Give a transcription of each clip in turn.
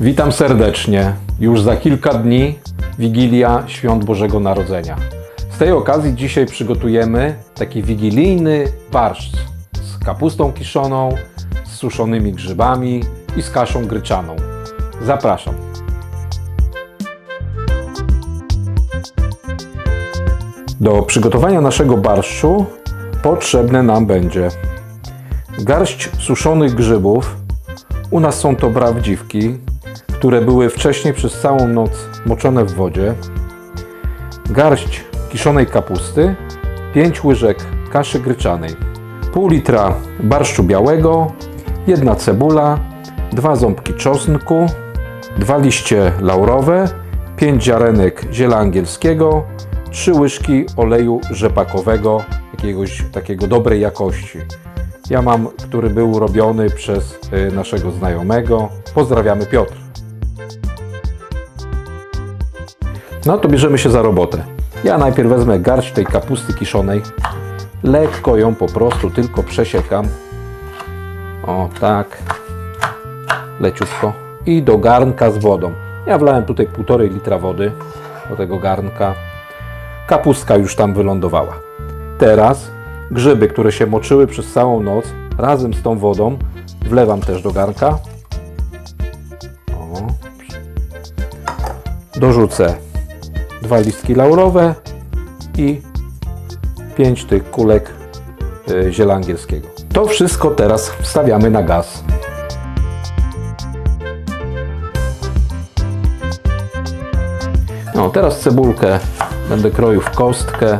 Witam serdecznie. Już za kilka dni Wigilia Świąt Bożego Narodzenia. Z tej okazji dzisiaj przygotujemy taki wigilijny barszcz z kapustą kiszoną, z suszonymi grzybami i z kaszą gryczaną. Zapraszam. Do przygotowania naszego barszczu potrzebne nam będzie garść suszonych grzybów. U nas są to prawdziwki, które były wcześniej przez całą noc moczone w wodzie. Garść kiszonej kapusty, 5 łyżek kaszy gryczanej, pół litra barszczu białego, jedna cebula, dwa ząbki czosnku, dwa liście laurowe, 5 ziarenek ziela angielskiego, 3 łyżki oleju rzepakowego, jakiegoś takiego dobrej jakości. Ja mam, który był robiony przez y, naszego znajomego. Pozdrawiamy Piotr. No to bierzemy się za robotę. Ja najpierw wezmę garść tej kapusty kiszonej. Lekko ją po prostu tylko przesiekam. O tak. Leciutko. I do garnka z wodą. Ja wlałem tutaj półtorej litra wody do tego garnka. Kapustka już tam wylądowała. Teraz grzyby, które się moczyły przez całą noc, razem z tą wodą wlewam też do garnka. O. Dorzucę dwa listki laurowe i pięć tych kulek y, ziela angielskiego. To wszystko teraz wstawiamy na gaz. No, teraz cebulkę będę kroił w kostkę.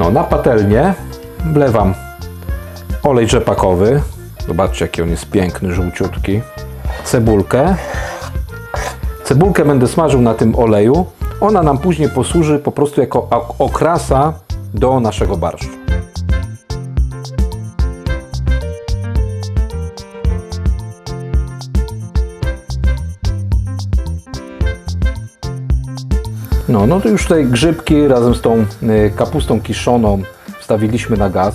No, na patelnię wlewam olej rzepakowy. Zobaczcie, jaki on jest piękny, żółciutki. Cebulkę. Cebulkę będę smażył na tym oleju. Ona nam później posłuży po prostu jako ok- okrasa do naszego barszczu. No, no to już tutaj grzybki razem z tą y, kapustą kiszoną wstawiliśmy na gaz.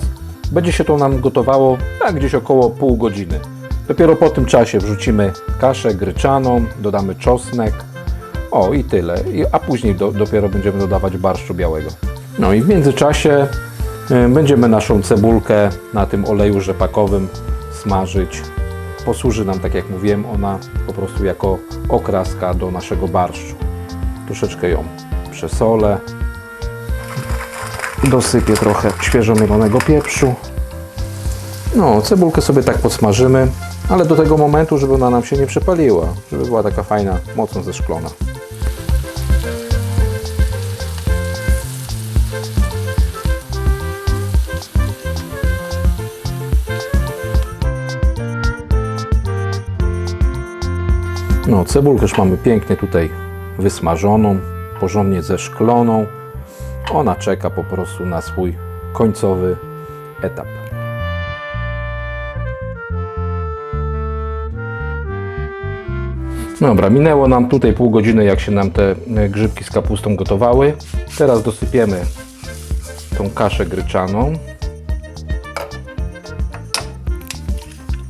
Będzie się to nam gotowało tak gdzieś około pół godziny. Dopiero po tym czasie wrzucimy kaszę gryczaną, dodamy czosnek. O i tyle. A później do, dopiero będziemy dodawać barszczu białego. No i w międzyczasie y, będziemy naszą cebulkę na tym oleju rzepakowym smażyć. Posłuży nam, tak jak mówiłem, ona po prostu jako okraska do naszego barszczu. Troszeczkę ją przesolę. Dosypię trochę świeżo mielonego pieprzu. No, cebulkę sobie tak podsmażymy, ale do tego momentu, żeby ona nam się nie przepaliła, żeby była taka fajna, mocno zeszklona. No, cebulkę już mamy pięknie tutaj wysmażoną, porządnie zeszkloną. Ona czeka po prostu na swój końcowy etap. Dobra, minęło nam tutaj pół godziny, jak się nam te e, grzybki z kapustą gotowały. Teraz dosypiemy tą kaszę gryczaną.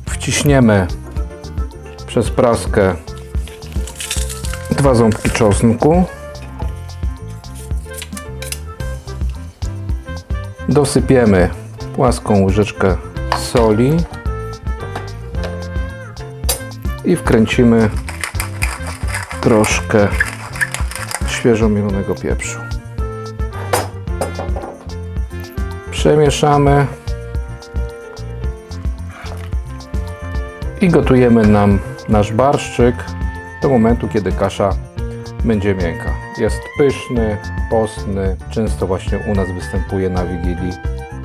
Wciśniemy przez praskę dwa ząbki czosnku. Dosypiemy płaską łyżeczkę soli i wkręcimy troszkę świeżo mielonego pieprzu. Przemieszamy i gotujemy nam nasz barszczyk do momentu, kiedy kasza będzie miękka jest pyszny, postny, często właśnie u nas występuje na Wigilii,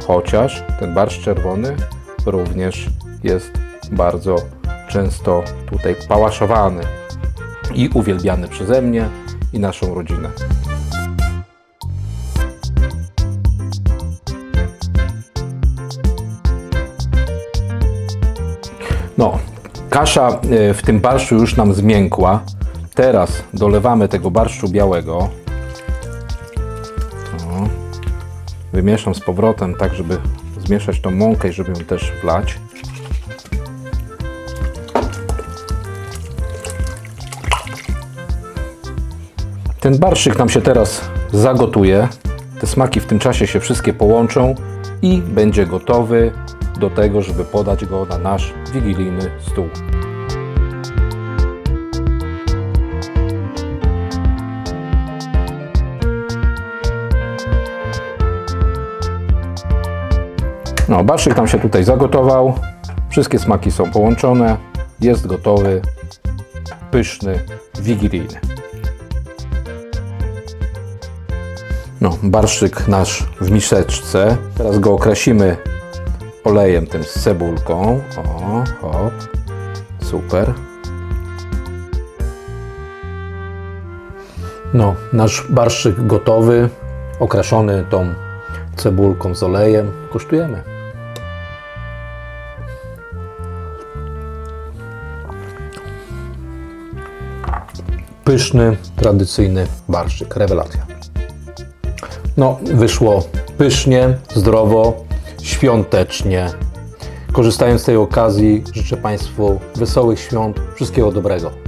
chociaż ten barszcz czerwony również jest bardzo często tutaj pałaszowany i uwielbiany przeze mnie i naszą rodzinę. No, kasza e, w tym barszu już nam zmiękła, Teraz dolewamy tego barszczu białego. Wymieszam z powrotem, tak żeby zmieszać tą mąkę i żeby ją też wlać. Ten barszyk nam się teraz zagotuje. Te smaki w tym czasie się wszystkie połączą i będzie gotowy do tego, żeby podać go na nasz wigilijny stół. No, barszyk nam się tutaj zagotował. Wszystkie smaki są połączone. Jest gotowy, pyszny, wigilijny. No, barszyk nasz w miseczce. Teraz go okrasimy olejem tym z cebulką. O, hop. Super. No, nasz barszyk gotowy, okraszony tą cebulką z olejem. Kosztujemy. Pyszny, tradycyjny barszyk. Rewelacja. No, wyszło pysznie, zdrowo, świątecznie. Korzystając z tej okazji, życzę Państwu wesołych świąt, wszystkiego dobrego.